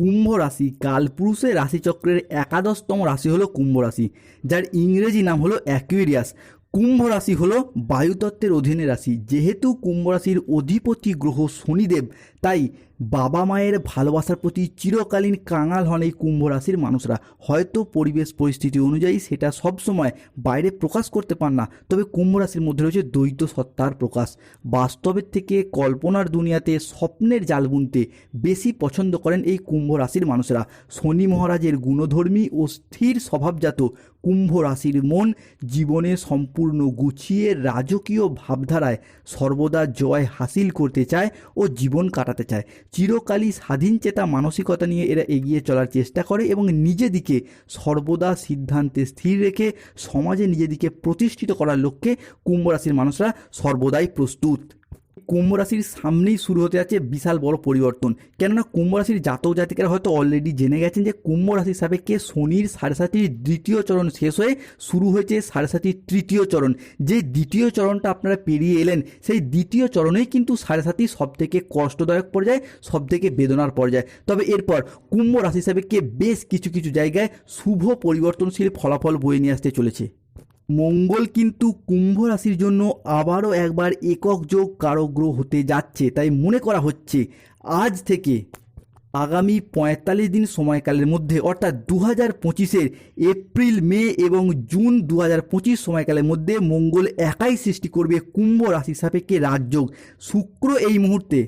কুম্ভ রাশি। কালপুরুষের রাশিচক্রের একাদশতম রাশি হলো কুম্ভ রাশি, যার ইংরেজি নাম হলো অ্যাকুয়েরিয়াস কুম্ভ রাশি হলো বায়ুতত্ত্বের অধীনে রাশি, যেহেতু কুম্ভ রাশির অধিপতি গ্রহ শনিদেব, তাই বাবা মায়ের ভালোবাসার প্রতি চিরকালীন কাঙাল হন এই কুম্ভ রাশির মানুষরা। হয়তো পরিবেশ পরিস্থিতি অনুযায়ী সেটা সবসময় বাইরে প্রকাশ করতে পান না, তবে কুম্ভ রাশির মধ্যে রয়েছে দ্বৈত সত্তার প্রকাশ। বাস্তবের থেকে কল্পনার দুনিয়াতে স্বপ্নের জাল বুনতে বেশি পছন্দ করেন এই কুম্ভ রাশির মানুষরা। শনি মহারাজের গুণধর্মী ও স্থির স্বভাবজাত কুম্ভ রাশির মন জীবনে সম্পূর্ণ গুছিয়ে রাজকীয় ভাবধারায় সর্বদা জয় হাসিল করতে চায় ও জীবন কাটাতে চায়। চিরকালই স্বাধীন চেতা মানসিকতা নিয়ে এরা এগিয়ে চলার চেষ্টা করে এবং নিজেদিকে সর্বদা সিদ্ধান্তে স্থির রেখে সমাজে নিজেদিকে প্রতিষ্ঠিত করার লক্ষ্যে কুম্ভ রাশির মানুষরা সর্বদাই প্রস্তুত। কুম্ভ রাশির সামনেই শুরু হতে যাচ্ছে বিশাল বড় পরিবর্তন। কেননা কুম্ভ রাশির জাতক জাতিকারা হয়তো অলরেডি জেনে গেছেন যে কুম্ভ রাশির সাপেক্ষে শনির সাড়ে সাতির দ্বিতীয় চরণ শেষ হয়ে শুরু হয়েছে সাড়ে সাতির তৃতীয় চরণ। যে দ্বিতীয় চরণটা আপনারা পেরিয়ে এলেন, সেই দ্বিতীয় চরণেই কিন্তু সাড়ে সাতি সব থেকে কষ্টদায়ক পর্যায়ে সব থেকে বেদনার পর্যায়ে। তবে এরপর কুম্ভ রাশি সাপেক্ষে বেশ কিছু কিছু জায়গায় শুভ পরিবর্তনশীল ফলাফল বয়ে নিয়ে আসতে চলেছে। মঙ্গল কিন্তু কুম্ভ রাশির জন্য আবারও একবার একক যোগ কারগ্রহ হতে যাচ্ছে, তাই মনে করা হচ্ছে আজ থেকে আগামী পঁয়তাল্লিশ দিন সময়কালের মধ্যে, অর্থাৎ দু হাজার পঁচিশের এপ্রিল, মে এবং জুন দু হাজার পঁচিশ সময়কালের মধ্যে মঙ্গল একাই সৃষ্টি করবে কুম্ভ রাশি সাপেক্ষে রাজযোগ। শুক্র এই মুহূর্তে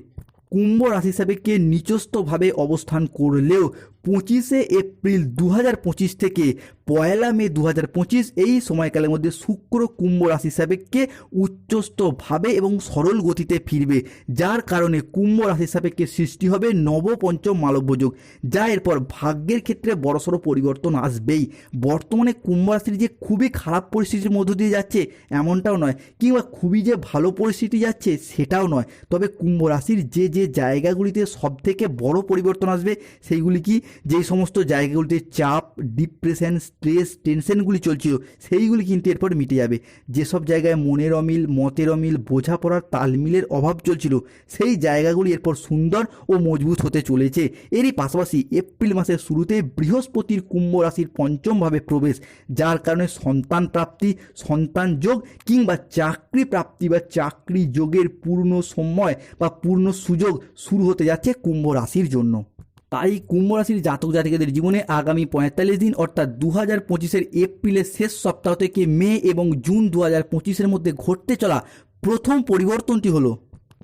কুম্ভ রাশি সাপেক্ষে নিচস্থভাবে অবস্থান করলেও পঁচিশে এপ্রিল দু হাজার পঁচিশ থেকে পয়লা মে দু হাজার পঁচিশ এই সময়কালের মধ্যে শুক্র কুম্ভ রাশি সাপেক্ষে উচ্চস্থভাবে এবং সরল গতিতে ফিরবে, যার কারণে কুম্ভ রাশি সাপেক্ষে সৃষ্টি হবে নবপঞ্চম মালব্যযোগ যা এরপর ভাগ্যের ক্ষেত্রে বড়সড় পরিবর্তন আসবেই। বর্তমানে কুম্ভ রাশির যে খুবই খারাপ পরিস্থিতির মধ্য দিয়ে যাচ্ছে এমনটাও নয়, কিংবা খুবই যে ভালো পরিস্থিতি যাচ্ছে সেটাও নয়, তবে কুম্ভ রাশির যে যে জায়গাগুলিতে সব থেকে বড় পরিবর্তন আসবে সেইগুলি কি? যেই সমস্ত জায়গাগুলিতে চাপ ডিপ্রেশন স্ট্রেস টেনশনগুলি চলছিল, সেইগুলি কিন্তু এরপর মিটে যাবে। যেসব জায়গায় মনের অমিল, মতের অমিল, বোঝাপড়ার তালমিলের অভাব চলছিল, সেই জায়গাগুলি এরপর সুন্দর ও মজবুত হতে চলেছে। এরই পাশাপাশি এপ্রিল মাসের শুরুতে বৃহস্পতির কুম্ভ রাশির পঞ্চমভাবে প্রবেশ, যার কারণে সন্তান প্রাপ্তি, সন্তান যোগ কিংবা চাকরি প্রাপ্তি বা চাকরি যোগের পূর্ণ সময় বা পূর্ণ সুযোগ শুরু হতে যাচ্ছে কুম্ভ রাশির জন্য। তাই কুম্ভ রাশির জাতক জাতিকাদের জীবনে আগামী পঁয়তাল্লিশ দিন অর্থাৎ দু হাজার পঁচিশের এপ্রিলের শেষ সপ্তাহ থেকে মে এবং জুন দু হাজার পঁচিশের মধ্যে ঘটতে চলা প্রথম পরিবর্তনটি হলো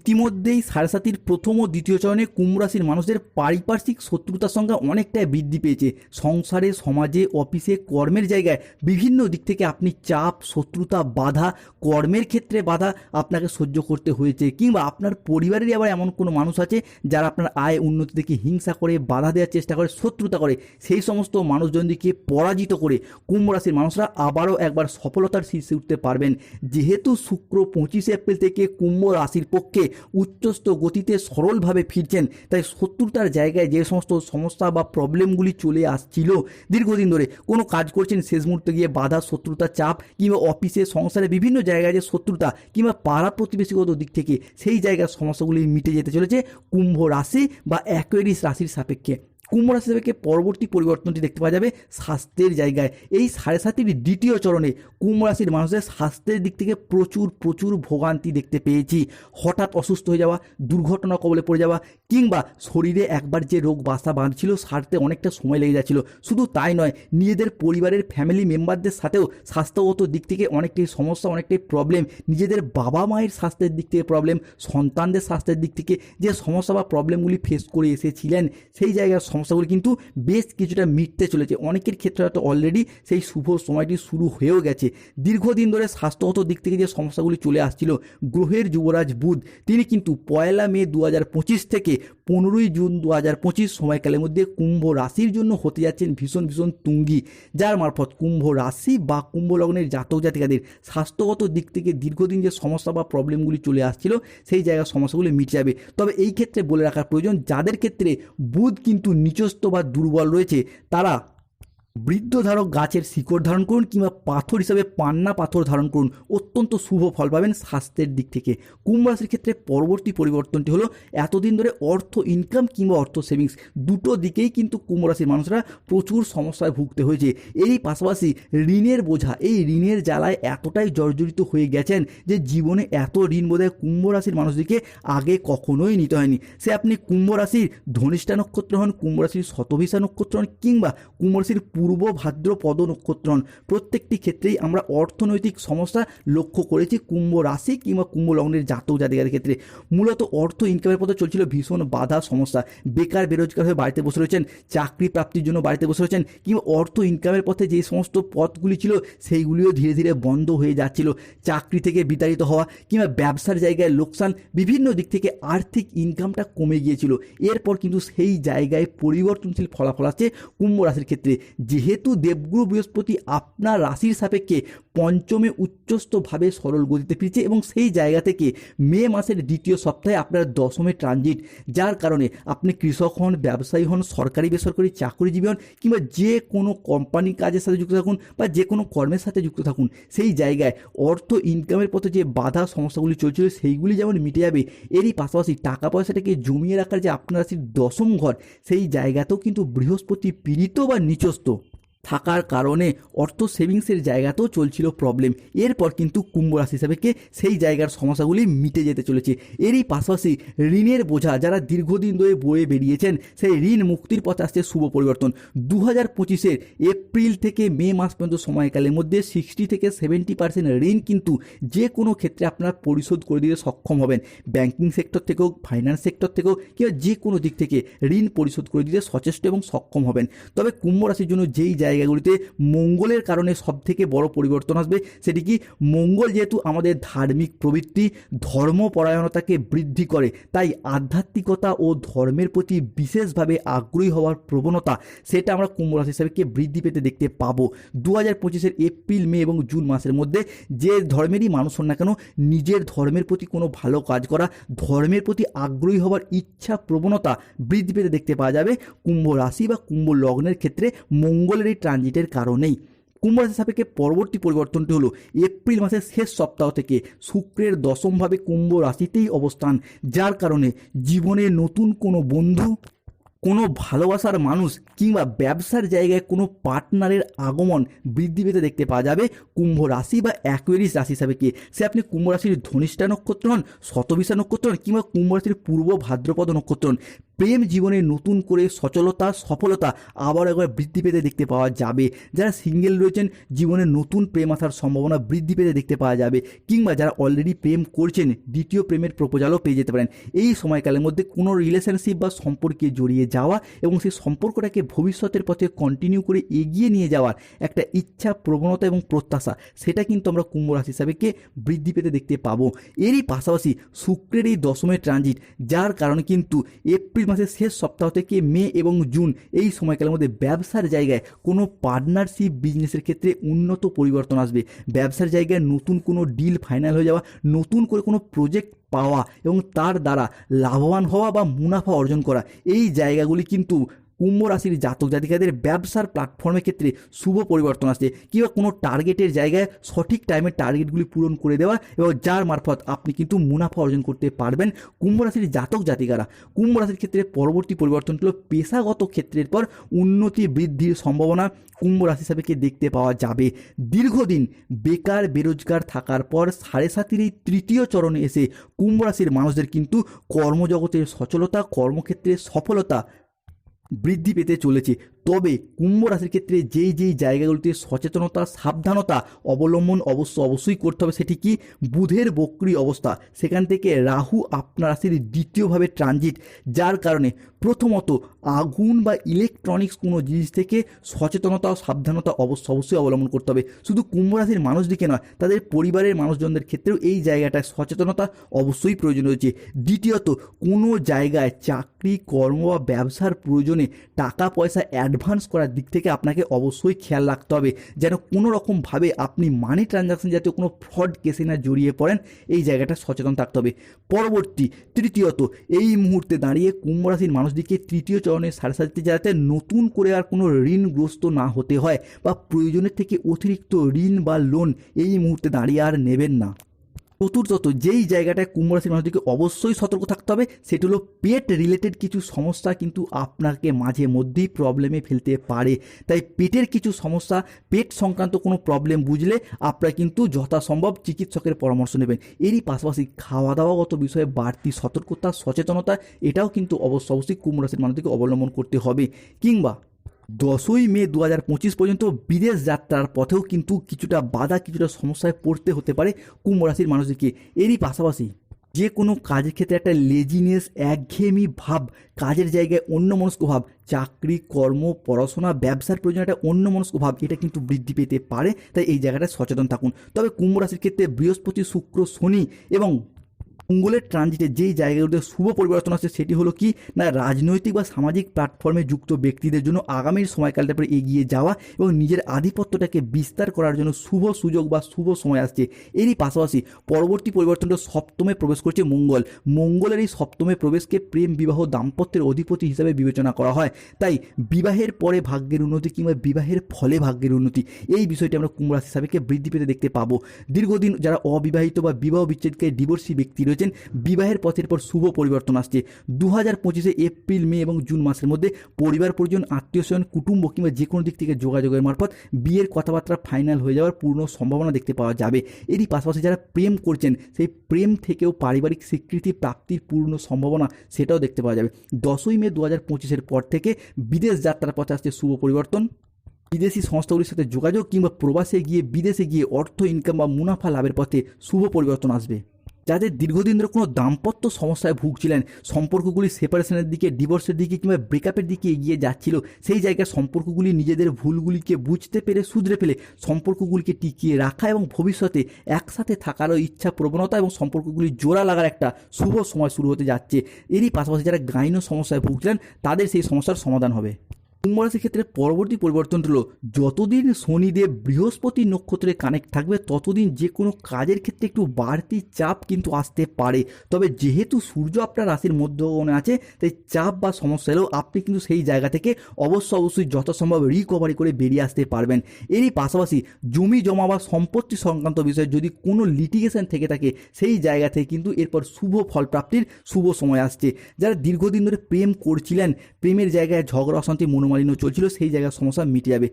ইতিমধ্যেই সাড়ে প্রথম ও দ্বিতীয় চরণে কুম্ভ রাশির মানুষদের পারিপার্শ্বিক শত্রুতার সংখ্যা অনেকটাই বৃদ্ধি পেয়েছে। সংসারে, সমাজে, অফিসে, কর্মের জায়গায় বিভিন্ন দিক থেকে আপনি চাপ, শত্রুতা, বাধা, কর্মের ক্ষেত্রে বাধা আপনাকে সহ্য করতে হয়েছে কিংবা আপনার পরিবারেরই আবার এমন কোনো মানুষ আছে যারা আপনার আয় উন্নতি থেকে হিংসা করে, বাধা দেওয়ার চেষ্টা করে, শত্রুতা করে। সেই সমস্ত মানুষজনদিকে পরাজিত করে কুম্ভ রাশির মানুষরা আবারও একবার সফলতার শীর্ষে উঠতে পারবেন। যেহেতু শুক্র পঁচিশে এপ্রিল থেকে কুম্ভ রাশির পক্ষে উচ্চস্থ গতিতে সরলভাবে ফিরছেন। তাই শত্রুতার জায়গায় যে সমস্ত সমস্যা বা প্রবলেমগুলি চলে আসছিল দীর্ঘদিন ধরে, কোনো কাজ করছেন শেষ মুহূর্তে গিয়ে বাধা, শত্রুতা, চাপ কিংবা অফিসে সংসারে বিভিন্ন জায়গায় যে শত্রুতা কিংবা পাড়া প্রতিবেশীগত দিক থেকে সেই জায়গার সমস্যাগুলি মিটে যেতে চলেছে কুম্ভ রাশি বা অ্যাকোয়ারিস রাশির সাপেক্ষে। কুম্ভ রাশি থেকে পরবর্তী পরিবর্তনটি দেখতে পাওয়া যাবে স্বাস্থ্যের জায়গায়। এই সাড়ে সাতির দ্বিতীয় চরণে কুম্ভ রাশির মানুষের স্বাস্থ্যের দিক থেকে প্রচুর প্রচুর ভোগান্তি দেখতে পেয়েছি। হঠাৎ অসুস্থ হয়ে যাওয়া, দুর্ঘটনা কবলে পড়ে যাওয়া, কিংবা শরীরে একবার যে রোগ বাসা বাঁধছিল, সারতে অনেকটা সময় লেগে যাচ্ছিল। শুধু তাই নয়, নিজেদের পরিবারের ফ্যামিলি মেম্বারদের সাথেও স্বাস্থ্যগত দিক থেকে অনেকটাই সমস্যা, অনেকটাই প্রবলেম নিজেদের বাবা মায়ের স্বাস্থ্যের দিক থেকে প্রবলেম সন্তানদের স্বাস্থ্যের দিক থেকে যে সমস্যা বা প্রবলেমগুলি ফেস করে এসেছিলেন, সেই জায়গার সমস্যাগুলি কিন্তু বেশ কিছুটা মিটতে চলেছে। অনেকের ক্ষেত্রে হয়তো অলরেডি সেই শুভ সময়টি শুরু হয়েও গেছে। দীর্ঘদিন ধরে স্বাস্থ্যগত দিক থেকে যে সমস্যাগুলি চলে আসছিল, গ্রহের যুবরাজ বুধ, তিনি কিন্তু পয়লা মে দু হাজার পঁচিশ থেকে পনেরোই জুন দু হাজার পঁচিশ সময়কালের মধ্যে কুম্ভ রাশির জন্য হতে যাচ্ছেন ভীষণ ভীষণ তুঙ্গি। যার মারফত কুম্ভ রাশি বা কুম্ভ লগ্নের জাতক জাতিকাদের স্বাস্থ্যগত দিক থেকে দীর্ঘদিন যে সমস্যা বা প্রবলেমগুলি চলে আসছিল, সেই জায়গার সমস্যাগুলি মিটে যাবে। তবে এই ক্ষেত্রে বলে রাখার প্রয়োজন, যাদের ক্ষেত্রে বুধ কিন্তু নিচস্থ বা দুর্বল রয়েছে তারা বৃদ্ধধারক গাছের শিকড় ধারণ করুন কিংবা পাথর হিসাবে পান্না পাথর ধারণ করুন। অত্যন্ত শুভ ফল পাবেন স্বাস্থ্যের দিক থেকে। কুম্ভ রাশির ক্ষেত্রে পরবর্তী পরিবর্তনটি হলো এতদিন ধরে অর্থ ইনকাম কিংবা অর্থ সেভিংস দুটো দিকেই কিন্তু কুম্ভ রাশির মানুষরা প্রচুর সমস্যায় ভুগতে হয়েছে। এরই পাশাপাশি ঋণের বোঝা, এই ঋণের জ্বালায় এতটাই জর্জরিত হয়ে গেছেন যে জীবনে এত ঋণ বোধহয় কুম্ভ রাশির মানুষদেরকে আগে কখনোই নিতে হয়নি। সে আপনি কুম্ভ রাশির ধনিষ্ঠা নক্ষত্র হন, কুম্ভ রাশির শতভিসা নক্ষত্র হন কিংবা কুম্ভ রাশির পূর্ব ভাদ্রপদ নক্ষত্র হন প্রত্যেকটি ক্ষেত্রেই আমরা অর্থনৈতিক সমস্যা লক্ষ্য করেছি কুম্ভ রাশি কিংবা কুম্ভ লগ্নের জাতক জাতিকাদের ক্ষেত্রে। মূলত অর্থ ইনকামের পথে চলছিল ভীষণ বাধা সমস্যা। বেকার, বেরোজগার হয়ে বাড়িতে বসে রয়েছেন, চাকরি প্রাপ্তির জন্য বাড়িতে বসে রয়েছেন কিংবা অর্থ ইনকামের পথে যে সমস্ত পথগুলি ছিল সেইগুলিও ধীরে ধীরে বন্ধ হয়ে যাচ্ছিল। চাকরি থেকে বিতাড়িত হওয়া কিংবা ব্যবসার জায়গায় লোকসান বিভিন্ন দিক থেকে আর্থিক ইনকামটা কমে গিয়েছিল। এরপর কিন্তু সেই জায়গায় পরিবর্তনশীল ফলাফল আছে কুম্ভ রাশির ক্ষেত্রে। যেহেতু দেবগুরু বৃহস্পতি আপনার রাশির সাপেক্ষে পঞ্চমে উচ্চস্থভাবে সরল গতিতে ফিরছে এবং সেই জায়গা থেকে মে মাসের দ্বিতীয় সপ্তাহে আপনার দশমে ট্রানজিট যার কারণে আপনি কৃষক হন, ব্যবসায়ী হন, সরকারি বেসরকারি চাকরিজীবী হন কিংবা যে কোনো কোম্পানি কাজের সাথে যুক্ত থাকুন বা যে কোনো কর্মের সাথে যুক্ত থাকুন, সেই জায়গায় অর্থ ইনকামের পথে যে বাধা সমস্যাগুলি চলছিল সেইগুলি যেমন মিটে যাবে, এরই পাশাপাশি টাকা পয়সাটাকে জমিয়ে রাখার যে আপনার রাশির দশম ঘর, সেই জায়গাতেও কিন্তু বৃহস্পতি পীড়িত বা নিচস্ত থাকার কারণে অর্থ সেভিংসের জায়গাতেও চলছিল প্রবলেম এরপর কিন্তু কুম্ভ রাশি হিসাবেকে সেই জায়গার সমস্যাগুলি মিটে যেতে চলেছে। এরই পাশাপাশি ঋণের বোঝা, যারা দীর্ঘদিন ধরে বয়ে বেরিয়েছেন, সেই ঋণ মুক্তির পথে আসছে শুভ পরিবর্তন। দু হাজার পঁচিশের এপ্রিল থেকে মে মাস পর্যন্ত সময়কালের মধ্যে সিক্সটি থেকে সেভেন্টি পার্সেন্ট ঋণ কিন্তু যে কোনো ক্ষেত্রে আপনারা পরিশোধ করে দিতে সক্ষম হবেন। ব্যাংকিং সেক্টর থেকেও ফাইন্যান্স সেক্টর থেকেও কিংবা যে কোনো দিক থেকে ঋণ পরিশোধ করে দিতে সচেষ্ট এবং সক্ষম হবেন। তবে কুম্ভ রাশির জন্য যেই জায়গাগুলিতে মঙ্গলের কারণে সবথেকে বড় পরিবর্তন আসবে সেটি কি? মঙ্গল যেহেতু আমাদের ধার্মিক প্রবৃত্তি, ধর্মপরায়ণতাকে বৃদ্ধি করে, তাই আধ্যাত্মিকতা ও ধর্মের প্রতি বিশেষভাবে আগ্রহী হওয়ার প্রবণতা, সেটা আমরা কুম্ভ রাশি হিসাবে বৃদ্ধি পেতে দেখতে পাবো। দু হাজার পঁচিশের এপ্রিল, মে এবং জুন মাসের মধ্যে যে ধর্মেরই মানুষ হন না কেন, নিজের ধর্মের প্রতি কোনো ভালো কাজ করা, ধর্মের প্রতি আগ্রহী হওয়ার ইচ্ছা প্রবণতা বৃদ্ধি পেতে দেখতে পাওয়া যাবে। কুম্ভ রাশি বা কুম্ভ লগ্নের ক্ষেত্রে মঙ্গলের এই ট্রানজিটের কারণেই কুম্ভ রাশি সাপেক্ষে পরবর্তী পরিবর্তনটি হলো এপ্রিল মাসের শেষ সপ্তাহ থেকে শুক্রের দশমভাবে কুম্ভ রাশিতেই অবস্থান, যার কারণে জীবনে নতুন কোনো বন্ধু, কোনো ভালোবাসার মানুষ কিংবা ব্যবসার জায়গায় কোনো পার্টনারের আগমন বৃদ্ধি পেতে দেখতে পাওয়া যাবে কুম্ভ রাশি বা অ্যাকোয়ারিস রাশি হিসাবে কি। সে আপনি কুম্ভ রাশির ধনিষ্ঠা নক্ষত্র হন, শতবিশা নক্ষত্র হন কিংবা কুম্ভ রাশির পূর্ব ভাদ্রপদ নক্ষত্র হন। প্রেম জীবনে নতুন করে সচলতা, সফলতা আবার একবার বৃদ্ধি পেতে দেখতে পাওয়া যাবে। যারা সিঙ্গেল রয়েছেন, জীবনে নতুন প্রেম আসার সম্ভাবনা বৃদ্ধি পেতে দেখতে পাওয়া যাবে। কিংবা যারা অলরেডি প্রেম করছেন, দ্বিতীয় প্রেমের প্রপোজালও পেয়ে যেতে পারেন। এই সময়কালের মধ্যে কোনো রিলেশনশিপ বা সম্পর্কে জড়িয়ে যাওয়া এবং সেই সম্পর্কটাকে ভবিষ্যতের পথে কন্টিনিউ করে এগিয়ে নিয়ে যাওয়ার একটা ইচ্ছা, প্রবণতা এবং প্রত্যাশা, সেটা কিন্তু আমরা কুম্ভ রাশি হিসাবেকে বৃদ্ধি পেতে দেখতে পাবো। এরই পাশাপাশি শুক্রের এই দশমের ট্রানজিট যার কারণে কিন্তু এপ্রিল মাসের শেষ সপ্তাহ থেকে মে এবং জুন এই সময়কালের মধ্যে ব্যবসার জায়গায় কোনো পার্টনারশিপ বিজনেসের ক্ষেত্রে উন্নত পরিবর্তন আসবে। ব্যবসার জায়গায় নতুন কোনো ডিল ফাইনাল হয়ে যাওয়া, নতুন করে কোনো প্রজেক্ট পাওয়া এবং তার দ্বারা লাভবান হওয়া বা মুনাফা অর্জন করা, এই জায়গাগুলি কিন্তু কুম্ভ রাশির জাতক জাতিকাদের ব্যবসার প্ল্যাটফর্মের ক্ষেত্রে শুভ পরিবর্তন আসছে কিংবা কোনো টার্গেটের জায়গায় সঠিক টাইমে টার্গেটগুলি পূরণ করে দেওয়া এবং যার মারফত আপনি কিন্তু মুনাফা অর্জন করতে পারবেন কুম্ভ রাশির জাতক জাতিকারা। কুম্ভ রাশির ক্ষেত্রে পরবর্তী পরিবর্তন হলো পেশাগত ক্ষেত্রের পর উন্নতি বৃদ্ধির সম্ভাবনা কুম্ভ রাশি হিসাবেকে দেখতে পাওয়া যাবে। দীর্ঘদিন বেকার বেরোজগার থাকার পর সাড়ে সাতির এই তৃতীয় চরণে এসে কুম্ভ রাশির মানুষদের কিন্তু কর্মজগতের সচলতা কর্মক্ষেত্রে সফলতা বৃদ্ধি পেতে চলেছে। তবে কুম্ভ রাশির ক্ষেত্রে যেই যেই জায়গাগুলিতে সচেতনতা, সাবধানতা অবলম্বন অবশ্য অবশ্যই করতে হবে, সেটি কি বুধের বক্রি অবস্থা। সেখান থেকে রাহু আপনার রাশির দ্বিতীয়ভাবে ট্রানজিট যার কারণে প্রথমত আগুন বা ইলেকট্রনিক্স কোনো জিনিস থেকে সচেতনতা ও সাবধানতা অবশ্য অবশ্যই অবলম্বন করতে হবে। শুধু কুম্ভ রাশির মানুষদিকে নয়, তাদের পরিবারের মানুষজনদের ক্ষেত্রেও এই জায়গাটায় সচেতনতা অবশ্যই প্রয়োজন রয়েছে। দ্বিতীয়ত, কোনো জায়গায় চাকরি, কর্ম বা ব্যবসার প্রয়োজনে টাকা পয়সা অ্যাডভান্স অ্যাডভান্স করার দিক থেকে আপনাকে অবশ্যই খেয়াল রাখতে হবে যেন কোনো রকমভাবে আপনি মানি ট্রানজাকশন জাতীয় কোনো ফ্রড কেসে না জড়িয়ে পড়েন, এই জায়গাটা সচেতন থাকতে হবে। পরবর্তী, তৃতীয়ত, এই মুহূর্তে দাঁড়িয়ে কুম্ভ রাশির মানুষদিকে তৃতীয় চরণের সাড়ে সাথে যাতে নতুন করে আর কোনো ঋণগ্রস্ত না হতে হয় বা প্রয়োজনের থেকে অতিরিক্ত ঋণ বা লোন এই মুহূর্তে দাঁড়িয়ে আর নেবেন না। চতুর্থত যেই জায়গাটায় কুম্ভ রাশির মানুষদেরকে অবশ্যই সতর্ক থাকতে হবে, সেটি হলো পেট রিলেটেড কিছু সমস্যা কিন্তু আপনাকে মাঝে মধ্যেই প্রবলেমে ফেলতে পারে। তাই পেটের কিছু সমস্যা পেট সংক্রান্ত কোনো প্রবলেম বুঝলে আপনারা কিন্তু যথাসম্ভব চিকিৎসকের পরামর্শ নেবেন। এরই পাশাপাশি খাওয়া দাওয়াগত বিষয়ে বাড়তি সতর্কতা, সচেতনতা, এটাও কিন্তু অবশ্য অবশ্যই কুম্ভ রাশির মানুষদেরকে অবলম্বন করতে হবে। কিংবা দশই মে দু হাজার পঁচিশ পর্যন্ত বিদেশ যাত্রার পথেও কিন্তু কিছুটা বাধা, কিছুটা সমস্যায় পড়তে হতে পারে কুম্ভ রাশির মানুষদেরকে। এরই পাশাপাশি যে কোনো কাজের ক্ষেত্রে একটা লেজিনেস একঘেয়েমি ভাব, কাজের জায়গায় অন্যমনস্ক ভাব, চাকরি, কর্ম, পড়াশোনা, ব্যবসার প্রয়োজন একটা অন্যমনস্ক ভাব, এটা কিন্তু বৃদ্ধি পেতে পারে। তাই এই জায়গাটা সচেতন থাকুন। তবে কুম্ভ রাশির ক্ষেত্রে বৃহস্পতি, শুক্র, শনি এবং মঙ্গলের ট্রানজিটে যেই জায়গাগুলোতে শুভ পরিবর্তন আসছে, সেটি হলো কি? না, রাজনৈতিক বা সামাজিক প্ল্যাটফর্মে যুক্ত ব্যক্তিদের জন্য আগামীর সময়কালটা পরে এগিয়ে যাওয়া এবং নিজের আধিপত্যটাকে বিস্তার করার জন্য শুভ সুযোগ বা শুভ সময় আসছে। এরই পাশাপাশি পরবর্তী পরিবর্তনটা সপ্তমে প্রবেশ করছে মঙ্গল। মঙ্গলের এই সপ্তমে প্রবেশকে প্রেম, বিবাহ, দাম্পত্যের অধিপতি হিসাবে বিবেচনা করা হয়। তাই বিবাহের পরে ভাগ্যের উন্নতি কিংবা বিবাহের ফলে ভাগ্যের উন্নতি, এই বিষয়টি আমরা কুম্ভ হিসাবেকে বৃদ্ধি পেতে দেখতে পাবো। দীর্ঘদিন যারা অবিবাহিত বা বিবাহ বিচ্ছেদকে ডিভোর্সি ব্যক্তি রয়েছেন বিবাহের পথের পর শুভ পরিবর্তন আসছে। দু হাজার পঁচিশে এপ্রিল, মে এবং জুন মাসের মধ্যে পরিবার, পরিজন, আত্মীয় স্বজন, কুটুম্ব কিংবা যে কোনো দিক থেকে যোগাযোগের মারফত বিয়ের কথাবার্তা ফাইনাল হয়ে যাওয়ার পূর্ণ সম্ভাবনা দেখতে পাওয়া যাবে। এরই পাশাপাশি যারা প্রেম করছেন, সেই প্রেম থেকেও পারিবারিক স্বীকৃতি প্রাপ্তির পূর্ণ সম্ভাবনা সেটাও দেখতে পাওয়া যাবে। দশই মে দু হাজার পঁচিশের পর থেকে বিদেশ যাত্রার পথে আসছে শুভ পরিবর্তন। বিদেশি সংস্থাগুলির সাথে যোগাযোগ কিংবা প্রবাসে গিয়ে বিদেশে গিয়ে অর্থ ইনকাম বা মুনাফা লাভের পথে শুভ পরিবর্তন আসবে। যাদের দীর্ঘদিন ধরে কোনো দাম্পত্য সমস্যায় ভুগছিলেন, সম্পর্কগুলি সেপারেশনের দিকে ডিভোর্সের দিকে কিংবা ব্রেকআপের দিকে এগিয়ে যাচ্ছিল, সেই জায়গায় সম্পর্কগুলি নিজেদের ভুলগুলিকে বুঝতে পেরে শুধরে ফেলে সম্পর্কগুলিকে টিকিয়ে রাখা এবং ভবিষ্যতে একসাথে থাকারও ইচ্ছা, প্রবণতা এবং সম্পর্কগুলি জোড়া লাগার একটা শুভ সময় শুরু হতে যাচ্ছে। এরই পাশাপাশি যারা গাইন সমস্যায় ভুগছিলেন, তাদের সেই সমস্যার সমাধান হবে। কুম্ভ ক্ষেত্রে পরবর্তী পরিবর্তন হলো, যতদিন শনিদেব বৃহস্পতি নক্ষত্রে কানেক্ট থাকবে, ততদিন যে কোনো কাজের ক্ষেত্রে একটু বাড়তি চাপ কিন্তু আসতে পারে। তবে যেহেতু সূর্য আপনার রাশির মধ্যগণে আছে, তাই চাপ বা সমস্যা এলেও আপনি কিন্তু সেই জায়গা থেকে অবশ্য অবশ্যই যথাসম্ভব রিকভারি করে বেরিয়ে আসতে পারবেন। এরই পাশাপাশি জমি জমা বা সম্পত্তি সংক্রান্ত বিষয়ে যদি কোনো লিটিগেশন থেকে থাকে, সেই জায়গা থেকে কিন্তু এরপর শুভ ফল প্রাপ্তির শুভ সময় আসছে। যারা দীর্ঘদিন ধরে প্রেম করছিলেন, প্রেমের জায়গায় ঝগড়া অশান্তি মনোমালিন্য চলছিল, সেই জায়গার সমস্যা মিটে যাবে।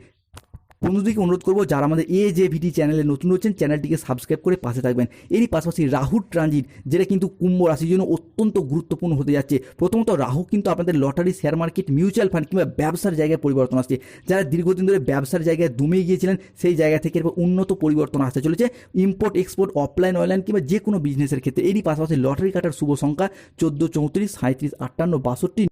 বন্ধুদেরকে অনুরোধ করব, যারা আমাদের এ জে ভিটি চ্যানেলে নতুন রয়েছেন চ্যানেলটিকে সাবস্ক্রাইব করে পাশে থাকবেন। এরই পাশাপাশি রাহুর ট্রানজিট যেটা কিন্তু কুম্ভ রাশির জন্য অত্যন্ত গুরুত্বপূর্ণ হতে যাচ্ছে। প্রথমত রাহু কিন্তু আপনাদের lottery share market mutual fund কিংবা ব্যবসার জায়গায় পরিবর্তন আসছে। যারা দীর্ঘদিন ধরে ব্যবসার জায়গায় দমে গিয়েছিলেন, সেই জায়গা থেকে এরপর উন্নত পরিবর্তন আসতে চলেছে। ইম্পোর্ট এক্সপোর্ট অফলাইন অনলাইন কিংবা যে কোনো বিজনেসের ক্ষেত্রে। এরই পাশাপাশি লটারি কাটার শুভ সংখ্যা চোদ্দ, চৌত্রিশ সাঁত্রিশ আটান্ন, বাষট্টি